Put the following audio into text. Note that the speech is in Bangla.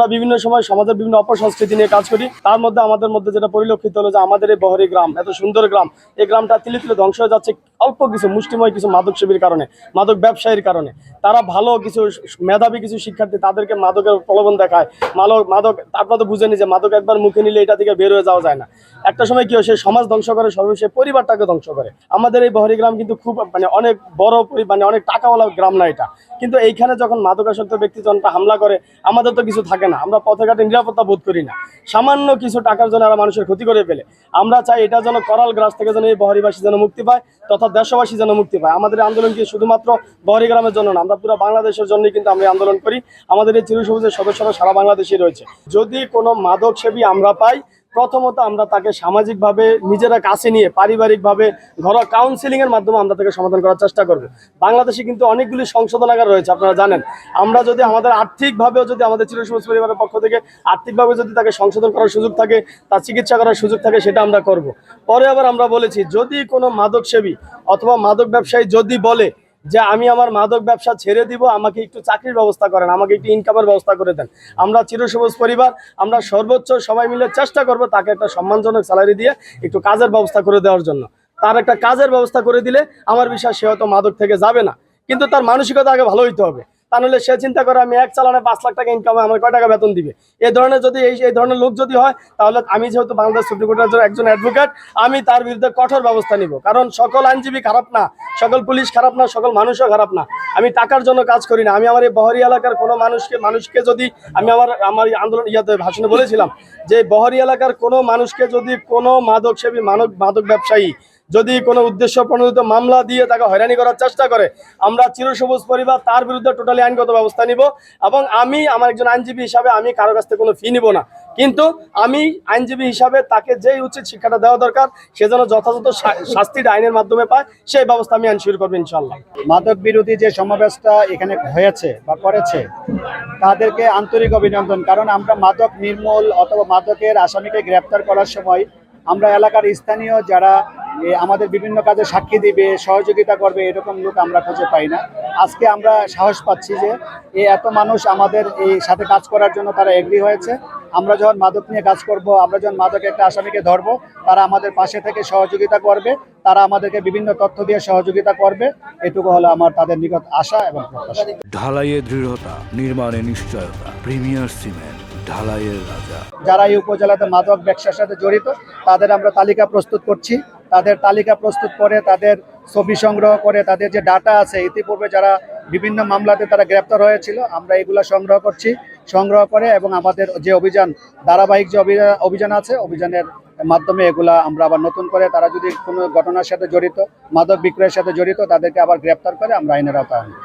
আমরা বিভিন্ন সময় সমাজের বিভিন্ন অপসংস্কৃতি নিয়ে কাজ করি, তার মধ্যে আমাদের মধ্যে যেটা পরিলক্ষিত হলো যে আমাদের এই বহরি গ্রাম, এত সুন্দর গ্রাম। এই গ্রামটা তিলে তিলে ধ্বংস হয়ে যাচ্ছে অল্প কিছু মুষ্টিময় কিছু মাদক সেবীর কারণে, মাদক ব্যবসায়ীর কারণে। তারা ভালো কিছু মেধাবী কিছু শিক্ষার্থী তাদেরকে মাদকের প্রলোভন দেখায়। মাদক মাদক, আপনারা তো বুঝেনি যে মাদক একবার মুখে নিলে এটা থেকে বের হয়ে যাওয়া যায় না। একটা সময় কি হয়, সে সমাজ ধ্বংস করে, সর্বশেষ পরিবারটাকে ধ্বংস করে। আমাদের এই বহরি গ্রাম কিন্তু খুব মানে অনেক বড় মানে অনেক টাকাওয়ালা গ্রাম না এটা। কিন্তু এইখানে যখন মাদকাসক্ত ব্যক্তি যখন হামলা করে, আমাদের তো কিছু থাকে না। আমরা পথে ঘাটে নিরাপত্তা বোধ করি না। সামান্য কিছু টাকার জন্য এরা মানুষের ক্ষতি করে ফেলে। আমরা চাই এটা যেন করাল গ্রাস থেকে যেন এই বহরিবাসী যেন মুক্তি পায়, তথা দেশবাসী যেন মুক্তি পায়। আমাদের আন্দোলন কি শুধুমাত্র বহরি গ্রামের জন্য না, আমরা পুরো বাংলাদেশের জন্যই কিন্তু আমরা আন্দোলন করি। আমাদের এই চিরসবুজের সদস্যরা সারা বাংলাদেশেই রয়েছে। যদি কোনো মাদক সেবী আমরা পাই প্রথমত আমরা তাকে সামাজিকভাবে নিজেরা কাছে নিয়ে, পারিবারিকভাবে ঘরোয়া কাউন্সিলিং এর মাধ্যমে আমরা তাকে সমাধান করার চেষ্টা করব। বাংলাদেশে কিন্তু অনেকগুলি সংশোধনাগার রয়েছে, আপনারা জানেন। আমরা যদি আমাদের আর্থিকভাবেও যদি আমাদের চিরসবুজ পরিবারের পক্ষ থেকে আর্থিকভাবে যদি তাকে সংশোধন করার সুযোগ থাকে, তার চিকিৎসা করার সুযোগ থাকে, সেটা আমরা করব। পরে আবার আমরা বলেছি, যদি কোনো মাদক সেবী অথবা মাদক ব্যবসায়ী যদি বলে যে আমি আমার মাদক ব্যবসা ছেড়ে দিব, আমাকে একটু চাকরির ব্যবস্থা করেন, আমাকে একটু ইনকামের ব্যবস্থা করে দেন। আমরা চিরসবুজ পরিবার, আমরা সর্বোচ্চ সবাই মিলে চেষ্টা করব তাকে একটা সম্মানজনক স্যালারি দিয়ে একটু কাজের ব্যবস্থা করে দেওয়ার জন্য। তার একটা কাজের ব্যবস্থা করে দিলে আমার বিশ্বাস সে হয়তো মাদক থেকে যাবে না। কিন্তু তার মানসিকতা আগে ভালো হইতে হবে। তা নাহলে সে চিন্তা করে, আমি এক চালানে পাঁচ লাখ টাকা ইনকামে আমার কয় টাকা বেতন দিবে? এই ধরনের যদি এই এই ধরনের লোক যদি হয়, তাহলে আমি যেহেতু বাংলাদেশ সুপ্রিম কোর্টের একজন অ্যাডভোকেট আমি তার বিরুদ্ধে কঠোর ব্যবস্থা নিব। কারণ সকল আইনজীবী খারাপ না, সকল পুলিশ খারাপ না, সকল মানুষও খারাপ না। আমি টাকার জন্য কাজ করি না। আমি আমার এই বহরি এলাকার কোনো মানুষকে মানুষকে যদি, আমি আমার আমার আন্দোলন ইয়াতে ভাষণে বলেছিলাম যে, বহরি এলাকার কোনো মানুষকে যদি কোনো মাদক সেবী মানব, মাদক ব্যবসায়ী যদি কোনো উদ্দেশ্য প্রণোদিত মামলা দিয়ে তাকে হয়রানি করার চেষ্টা করে, আমরা চিরসবুজ পরিবার তার বিরুদ্ধে টোটালি আইনগত ব্যবস্থা নিব এবং আমি আমার একজন আইনজীবী হিসাবে আমি কারও কাছ থেকে কোনো ফি নিব না। কিন্তু আমি আইনজীবী হিসাবে তাকে যেই উচিত শিক্ষাটা দেওয়া দরকার, সে যেন যথাযথ শাস্তিটা আইনের মাধ্যমে পায়, সেই ব্যবস্থা আমি আইন শুরু করব ইনশাল্লাহ মাদক বিরোধী যে সমাবেশটা এখানে হয়েছে বা করেছে, তাদেরকে আন্তরিক অভিনন্দন। কারণ আমরা মাদক নির্মূল অথবা মাদকের আসামিকে গ্রেপ্তার করার সময় আমরা এলাকার স্থানীয় যারা আমাদের বিভিন্ন কাজে সাক্ষী দিবে সহযোগিতা করবে এরকম লোক আমরা খুঁজে পাই না। আজকে আমরা সাহস পাচ্ছি যে এই এত মানুষ আমাদের এই সাথে কাজ করার জন্য তারা এগ্রি হয়েছে। আমরা যখন মাদক নিয়ে কাজ করব আমরা যখন মাদক একটা আসামিকে ধরবো তারা আমাদের পাশে থেকে সহযোগিতা করবে তারা আমাদেরকে বিভিন্ন তথ্য দিয়ে সহযোগিতা করবে। এটুকু হলো আমার তাদের নিকট আশা এবং প্রত্যাশা। ঢালাইয়ে দৃঢ়তা নির্মাণে নিশ্চয়তা প্রিমিয়ার সিমেন্ট ঢালাইয়ের রাজা। যারা এই উপজেলাতে মাদক ব্যবসার সাথে জড়িত তাদের আমরা তালিকা প্রস্তুত করছি। তাদের তালিকা প্রস্তুত করে, তাদের ছবি সংগ্রহ করে, তাদের যে ডাটা আছে, ইতিপূর্বে যারা বিভিন্ন মামলাতে তারা গ্রেপ্তার হয়েছিল, আমরা এগুলা সংগ্রহ করছি সংগ্রহ করে এবং আমাদের যে অভিযান, ধারাবাহিক যে অভিযান আছে, অভিযানের মাধ্যমে এগুলা আমরা আবার নতুন করে তারা যদি কোনো ঘটনার সাথে জড়িত, মাদক বিক্রয়ের সাথে জড়িত, তাদেরকে আবার গ্রেপ্তার করে আমরা আইনের আওতায়।